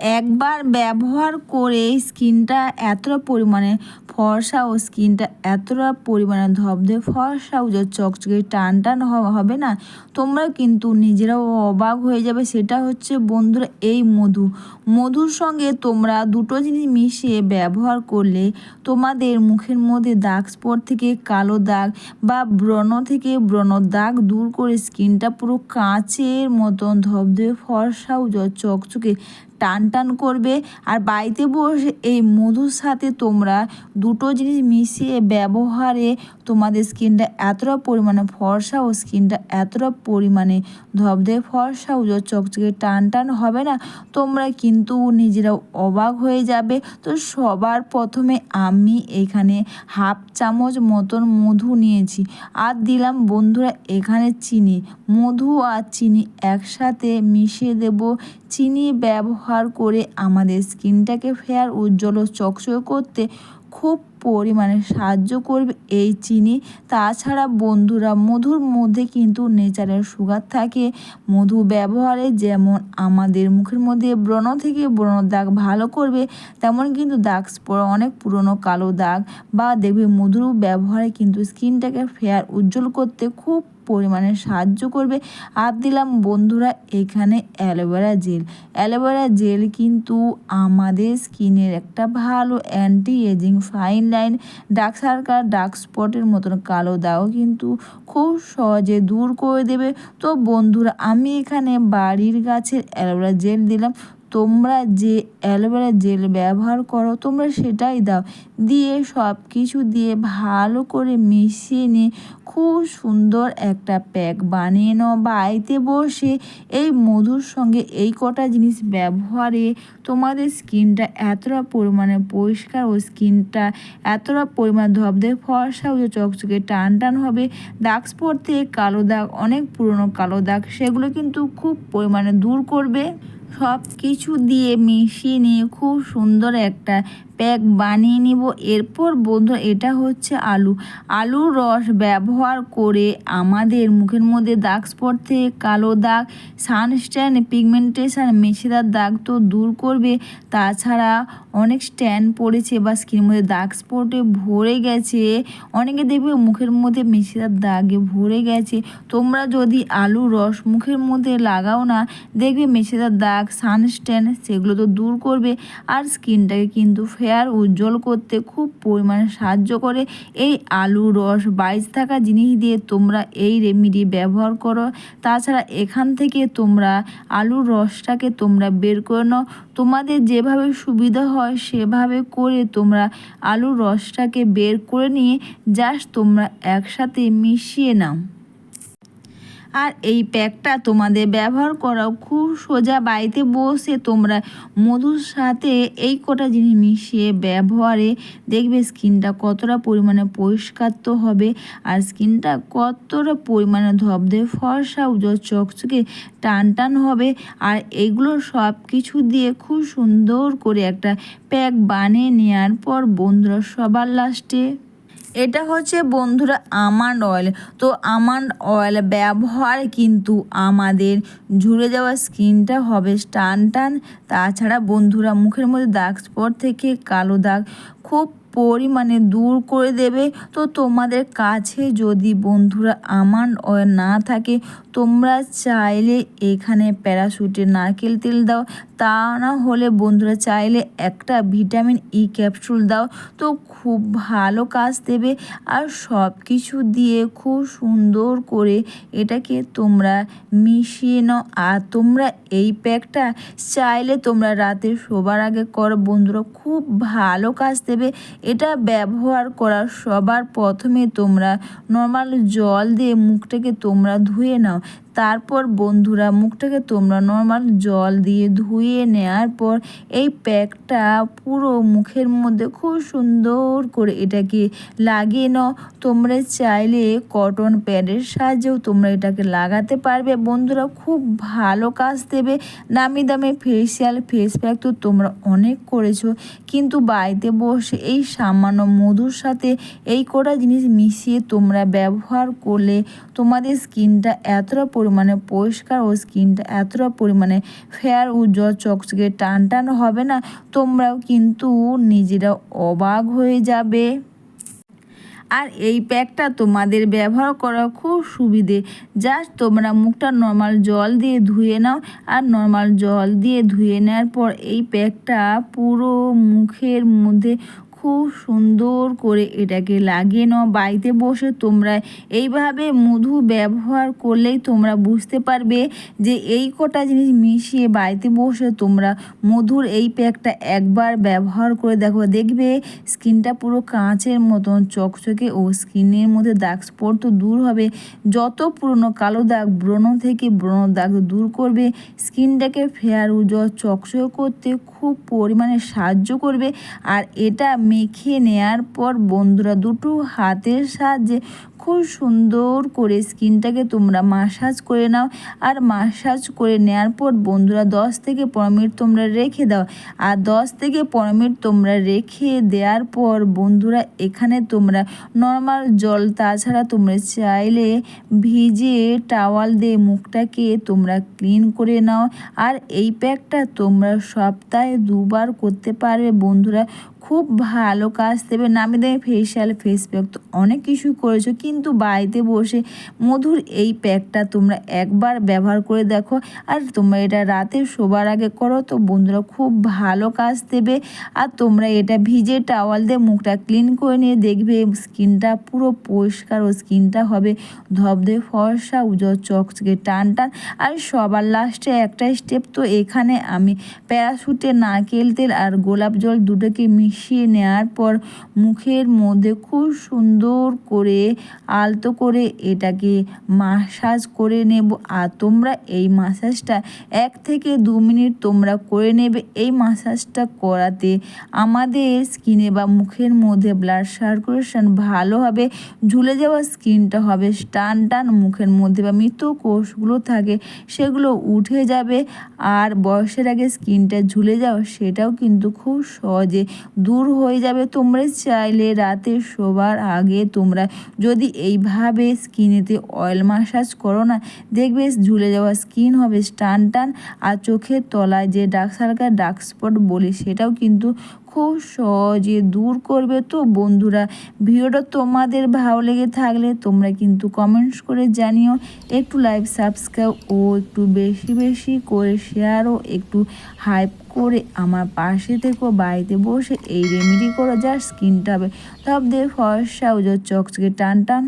একবার ব্যবহার করে স্কিনটা এতটা পরিমাণে ফর্সা ও স্কিনটা এতটা পরিমাণে ধবধে, ফর্সা ও চকচকে টান টান হবে না? তোমরা কিন্তু নিজেরাও অবাক হয়ে যাবে। সেটা হচ্ছে বন্ধুরা এই মধু। মধুর সঙ্গে তোমরা দুটো জিনিস মিশিয়ে ব্যবহার করলে তোমাদের মুখের মধ্যে দাগ স্পট থেকে কালো দাগ বা ব্রণ থেকে ব্রণ দাগ দূর করে স্কিনটা পুরো কাঁচের মতন ধবধবে ফর্সা ও চকচকে টান টান করবে। আর বাড়িতে বসে এই মধুর সাথে তোমরা দুটো জিনিস মিশিয়ে ব্যবহারে তোমাদের স্কিনটা এতটা পরিমাণে ফর্সা ও স্কিনটা এতটা পরিমাণে ধবধে ফর্সা ও চকচকে টান টান হবে না? তোমরা কিন্তু নিজেরাও অবাক হয়ে যাবে। তো সবার প্রথমে আমি এখানে হাফ চামচ মতন মধু নিয়েছি। আর দিলাম বন্ধুরা এখানে চিনি। মধু আর চিনি একসাথে মিশিয়ে দেব। চিনি ব্যবহার করে আমাদের স্কিনটাকে ফেয়ার উজ্জ্বল ও চকচকে করতে খুব পরিমাণে সাহায্য করবে এই চিনি। তাছাড়া বন্ধুরা, মধুর মধ্যে কিন্তু নেচারের সুগার থাকে। মধু ব্যবহারে যেমন আমাদের মুখের মধ্যে ব্রণ থেকে ব্রণ দাগ ভালো করবে, তেমন কিন্তু দাগ অনেক পুরনো কালো দাগ বা দেখবে মধুর ব্যবহারে কিন্তু স্কিনটাকে ফেয়ার উজ্জ্বল করতে খুব পরিমাণে সাহায্য করবে। আর দিলাম বন্ধুরা, এখানে অ্যালোভেরা জেল অ্যালোভেরা জেল কিন্তু আমাদের স্কিনের একটা ভালো anti aging fine line dark circle dark স্পটের মতন কালো দাগও কিন্তু খুব সহজে দূর করে দেবে। তো বন্ধুরা, আমি এখানে বাড়ির গাছের অ্যালোভেরা জেল দিলাম। তোমরা যে অ্যালোভেরা জেল ব্যবহার করো, তোমরা সেটাই দাও। দিয়ে সব কিছু দিয়ে ভালো করে মিশিয়ে নিয়ে খুব সুন্দর একটা প্যাক বানিয়ে নাও বাড়িতে বসে। এই মধুর সঙ্গে এই কটা জিনিস ব্যবহারে তোমাদের স্কিনটা এতটা পরিমাণে পরিষ্কার ও স্কিনটা এতটা পরিমাণে ধবধে ফর্সা ও চকচকে টান টান হবে। দাগ স্পট থেকে কালো দাগ, অনেক পুরনো কালো দাগ, সেগুলো কিন্তু খুব পরিমাণে দূর করবে। সব কিছু দিয়ে মিশিয়ে নিয়ে খুব সুন্দর একটা প্যাক বানিয়ে নিব। এরপর বন্ধু, এটা হচ্ছে আলু। আলুর রস ব্যবহার করে আমাদের মুখের মধ্যে দাগ স্পট থেকে কালো দাগ, সানস্ট্যান, পিগমেন্টেশন মেছেদার দাগ তো দূর করবে। তাছাড়া অনেক স্ট্যান্ড পড়েছে বা স্কিনের মধ্যে দাগ স্পটে ভরে গেছে। অনেকে দেখবে মুখের মধ্যে মেছেদার দাগে ভরে গেছে। তোমরা যদি আলু রস মুখের মধ্যে লাগাও না, দেখবে মেছেদার দাগ, সানস্ট্যান, সেগুলো তো দূর করবে। আর স্কিনটাকে কিন্তু ফেয়ার উজ্জ্বল করতে খুব পরিমাণে সাহায্য করে। এই আলু, রস, বাইশ থাকা জিনিস দিয়ে তোমরা এই রেমিডি ব্যবহার করো। তাছাড়া এখান থেকে তোমরা আলুর রসটাকে তোমরা বের করে নাও। তোমাদের যেভাবে সুবিধা হয় সেভাবে করে তোমরা আলুর রসটাকে বের করে নিয়ে জাস্ট তোমরা একসাথে মিশিয়ে নাও। আর এই প্যাকটা তোমাদের ব্যবহার করাও খুব সোজা। বাড়িতে বসে তোমরা মধুর সাথে এই কটা জিনিস মিশিয়ে ব্যবহারে দেখবে স্কিনটা কতটা পরিমাণে পরিষ্কার তো হবে আর স্কিনটা কতটা পরিমাণে ধবধে ফর্সা উজ্জ্বল চকচকে টান টান হবে। আর এগুলো সব কিছু দিয়ে খুব সুন্দর করে একটা প্যাক বানিয়ে নেওয়ার পর বন্ধুরা সবার লাস্টে এটা হচ্ছে বন্ধুরা আমান্ড অয়েল তো আমান্ড অয়েল ব্যবহার কিন্তু আমাদের ঝুড়ে যাওয়া স্কিনটা হবে টান টান। তাছাড়া বন্ধুরা মুখের মধ্যে দাগ স্পট থেকে কালো দাগ খুব পরিমাণে দূর করে দেবে। তো তোমাদের কাছে যদি বন্ধুরা আমান্ড অয়েল না থাকে, তোমরা চাইলে এখানে প্যারাশুটের নারকেল তেল দাও। তা না হলে বন্ধুরা চাইলে একটা ভিটামিন ই ক্যাপসুল দাও। তো খুব ভালো কাজ দেবে আর সব কিছু দিয়ে খুব সুন্দর করে এটাকে তোমরা মিশিয়ে নাও। আর তোমরা এই প্যাকটা চাইলে তোমরা রাতে শোবার আগে করো। বন্ধুরা খুব ভালো কাজ দেবে। এটা ব্যবহার করা সবার প্রথমে তোমরা নর্মাল জল দিয়ে মুখটাকে তোমরা ধুয়ে নাও। তারপর বন্ধুরা, মুখটাকে তোমরা নর্মাল জল দিয়ে ধুয়ে নেওয়ার পর এই প্যাকটা পুরো মুখের মধ্যে খুব সুন্দর করে এটাকে লাগিয়ে নাও। তোমরা চাইলে কটন প্যাডের সাহায্যেও তোমরা এটাকে লাগাতে পারবে। বন্ধুরা, খুব ভালো কাজ দেবে। দামি দামি ফেসিয়াল ফেস প্যাক তো তোমরা অনেক করেছ। কিন্তু বাড়িতে বসে এই সামান্য মধুর সাথে এই কটা জিনিস মিশিয়ে তোমরা ব্যবহার করলে তোমাদের স্কিনটা এতটা পরিমাণে পরিষ্কার ও স্কিনটা এতটা পরিমাণে ফেয়ার উজ্জ্বল, চকচকে টান টান হবে না, তোমরাও কিন্তু নিজেরা অবাক হয়ে যাবে। আর এই প্যাকটা তোমাদের ব্যবহার করা খুব সুবিধে। জাস্ট তোমরা মুখটা নর্মাল জল দিয়ে ধুয়ে নাও, আর নর্মাল জল দিয়ে ধুয়ে নেওয়ার পর এই প্যাকটা পুরো মুখের মধ্যে খুব সুন্দর করে এটাকে লাগিয়ে নাও বাড়িতে বসে। তোমরা এইভাবে মধু ব্যবহার করলেই তোমরা বুঝতে পারবে যে এই কটা জিনিস মিশিয়ে বাড়িতে বসে তোমরা মধুর এই প্যাকটা একবার ব্যবহার করে দেখো। দেখবে স্কিনটা পুরো কাঁচের মতন, চকচকে ও স্কিনের মধ্যে দাগ স্পট তো দূর হবে। যত পুরনো কালো দাগ, ব্রণ থেকে ব্রণ দাগ দূর করবে। স্কিনটাকে ফেয়ার উজ্জ্বল, চকচকে করতে খুব পরিমাণে সাহায্য করবে। আর এটা মেখে নেয়ার পর বন্ধুরা দুটো হাতের সাহায্যে খুব সুন্দর করে স্কিনটাকে তোমরা মাসাজ করে নাও। আর মাসাজ করে নেওয়ার পর বন্ধুরা, দশ থেকে পনেরো মিনিট তোমরা রেখে দাও। আর দশ থেকে পনেরো মিনিট তোমরা রেখে দেওয়ার পর বন্ধুরা, এখানে তোমরা নর্মাল জল, তাছাড়া তোমরা চাইলে ভিজে টাওয়াল দিয়ে মুখটাকে তোমরা ক্লিন করে নাও। আর এই প্যাকটা তোমরা সপ্তাহে দুবার করতে পারবে বন্ধুরা। খুব ভালো কাজ দেবে। নামি দামি ফেসিয়াল ফেস প্যাক তো অনেক কিছু করেছ। কিন্তু বাড়িতে বসে মধুর এই প্যাকটা তোমরা একবার ব্যবহার করে দেখো। আর তোমরা এটা রাতে শোবার আগে করো তো বন্ধুরা খুব ভালো কাজ দেবে। আর তোমরা এটা ভিজে টাওয়াল দিয়ে মুখটা ক্লিন করে নিয়ে দেখবে স্কিনটা পুরো পরিষ্কার ও স্কিনটা হবে। ধবধে ফর্সা, উজ্জ্বল চকচকে, টান টান। আর সবার লাস্টে একটা স্টেপ তো এখানে আমি প্যারাশুটে নারকেল তেল আর গোলাপ জল দুটোকে মিশিয়ে নেওয়ার পর মুখের মধ্যে খুব সুন্দর করে আলতো করে এটাকে মাসাজ করে নেব। আর তোমরা এই মাসাজটা এক থেকে দু মিনিট তোমরা করে নেবে। এই মাসাজটা করাতে আমাদের স্কিনে বা মুখের মধ্যে ব্লাড সার্কুলেশন ভালো হবে, ঝুলে যাওয়া স্কিনটা হবে, টান টান মুখের মধ্যে বা মৃত কোষগুলো থাকে সেগুলো উঠে যাবে। আর বয়সের আগে স্কিনটা ঝুলে যাও সেটাও কিন্তু খুব সহজে দূর হয়ে যাবে। তোমরা চাইলে রাতে শোবার আগে তোমরা যদি এইভাবে স্কিনেতে অয়েল মাসাজ করো না, দেখবে ঝুলে যাওয়া স্কিন হবে টান টান আর চোখের তলায় যে ডার্ক সার্কেল ডার্ক স্পট বলি, সেটাও কিন্তু খুব সহজে দূর করবে তো বন্ধুরা। ভিডিওটা তোমাদের ভালো লেগে থাকলে তোমরা কিন্তু কমেন্টস করে জানিও। একটু লাইভ সাবস্ক্রাইব ও একটু বেশি বেশি করে শেয়ার ও একটু হাইপ করে আমার পাশে থেকো, বাড়িতে বসে এই রেমেডি করো যার স্কিনটা হবে। তবে ফর্সা ও চকচকে টান টান।